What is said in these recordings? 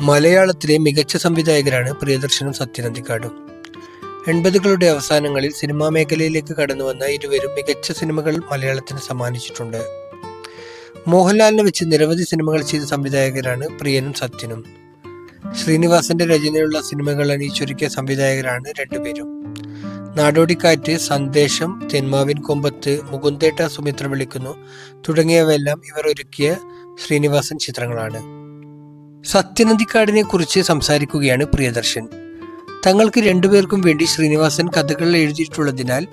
മലയാളത്തിലെ മികച്ച സംവിധായകരാണ് പ്രിയദർശനും സത്യനന്ദിക്കാടും. എൺപതുകളുടെ അവസാനങ്ങളിൽ സിനിമാ മേഖലയിലേക്ക് കടന്നു വന്ന ഇരുവരും മികച്ച സിനിമകൾ മലയാളത്തിന് സമ്മാനിച്ചിട്ടുണ്ട്. മോഹൻലാലിനെ വെച്ച് നിരവധി സിനിമകൾ ചെയ്ത സംവിധായകരാണ് പ്രിയനും സത്യനും. ശ്രീനിവാസന്റെ രചനയുള്ള സിനിമകൾ അണിയിച്ചൊരുക്കിയ സംവിധായകരാണ് രണ്ടുപേരും. നാടോടിക്കാറ്റ് സന്ദേശം തെന്മാവിൻ കൊമ്പത്ത് മുകുന്ദേട്ട സുമിത്ര വിളിക്കുന്നു തുടങ്ങിയവയെല്ലാം ഇവർ ഒരുക്കിയ ശ്രീനിവാസൻ ചിത്രങ്ങളാണ്. സത്യനന്ദിക്കാടിനെ കുറിച്ച് സംസാരിക്കുകയാണ് പ്രിയദർശൻ. തങ്ങൾക്ക് രണ്ടുപേർക്കും വേണ്ടി ശ്രീനിവാസൻ കഥകൾ എഴുതിയിട്ടുള്ളതിനാൽ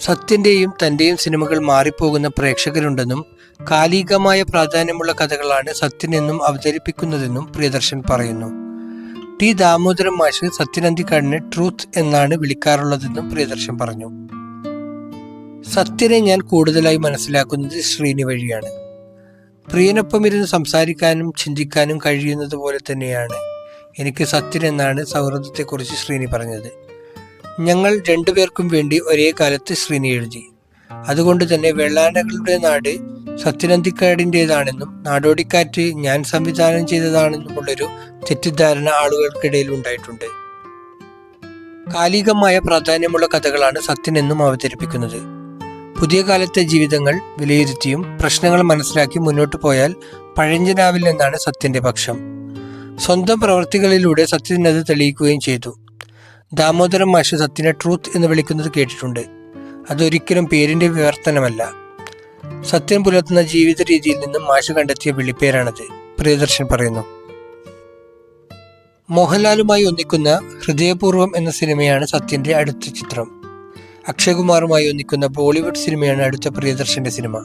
സത്യന്റെയും തന്റെയും സിനിമകൾ മാറിപ്പോകുന്ന പ്രേക്ഷകരുണ്ടെന്നും കാലികമായ പ്രാധാന്യമുള്ള കഥകളാണ് സത്യൻ എന്നും അവതരിപ്പിക്കുന്നതെന്നും പ്രിയദർശൻ പറയുന്നു. ടി ദാമോദരൻ മാഷ് സത്യനന്ദിക്കാടിനെ ട്രൂത്ത് എന്നാണ് വിളിക്കാറുള്ളതെന്നും പ്രിയദർശൻ പറഞ്ഞു. സത്യനെ ഞാൻ കൂടുതലായി മനസ്സിലാക്കുന്നത് ശ്രീനി വഴിയാണ്. പ്രിയനൊപ്പം ഇരുന്ന് സംസാരിക്കാനും ചിന്തിക്കാനും കഴിയുന്നത് പോലെ തന്നെയാണ് എനിക്ക് സത്യൻ എന്നാണ് സൗഹൃദത്തെക്കുറിച്ച് ശ്രീനി പറഞ്ഞത്. ഞങ്ങൾ രണ്ടുപേർക്കും വേണ്ടി ഒരേ കാലത്ത് ശ്രീനി എഴുതി. അതുകൊണ്ട് തന്നെ വെള്ളാനകളുടെ നാട് സത്യനന്തിക്കാടിന്റെതാണെന്നും നാടോടിക്കാറ്റ് ഞാൻ സംവിധാനം ചെയ്തതാണെന്നുമുള്ളൊരു തെറ്റിദ്ധാരണ ആളുകൾക്കിടയിൽ ഉണ്ടായിട്ടുണ്ട്. കാലികമായ പ്രാധാന്യമുള്ള കഥകളാണ് സത്യൻ എന്നും അവതരിപ്പിക്കുന്നത്. പുതിയ കാലത്തെ ജീവിതങ്ങൾ വിലയിരുത്തിയും പ്രശ്നങ്ങൾ മനസ്സിലാക്കി മുന്നോട്ട് പോയാൽ പഴഞ്ചനാവില്ലെന്നാണ് സത്യന്റെ പക്ഷം. സ്വന്തം പ്രവൃത്തികളിലൂടെ സത്യൻ അത് തെളിയിക്കുകയും ചെയ്തു. ദാമോദരം മാഷ് സത്യനെ ട്രൂത്ത് എന്ന് വിളിക്കുന്നത് കേട്ടിട്ടുണ്ട്. അതൊരിക്കലും പേരിന്റെ വിവർത്തനമല്ല. സത്യം പുലർത്തുന്ന ജീവിത രീതിയിൽ നിന്നും മാഷ് കണ്ടെത്തിയ വിളിപ്പേരാണത് പ്രിയദർശൻ പറയുന്നു. മോഹൻലാലുമായി ഒന്നിക്കുന്ന ഹൃദയപൂർവം എന്ന സിനിമയാണ് സത്യന്റെ അടുത്ത ചിത്രം. അക്ഷയകുമാറുമായി ഒന്നിക്കുന്ന ബോളിവുഡ് സിനിമയാണ് അടുത്ത പ്രിയദർശന്റെ സിനിമ.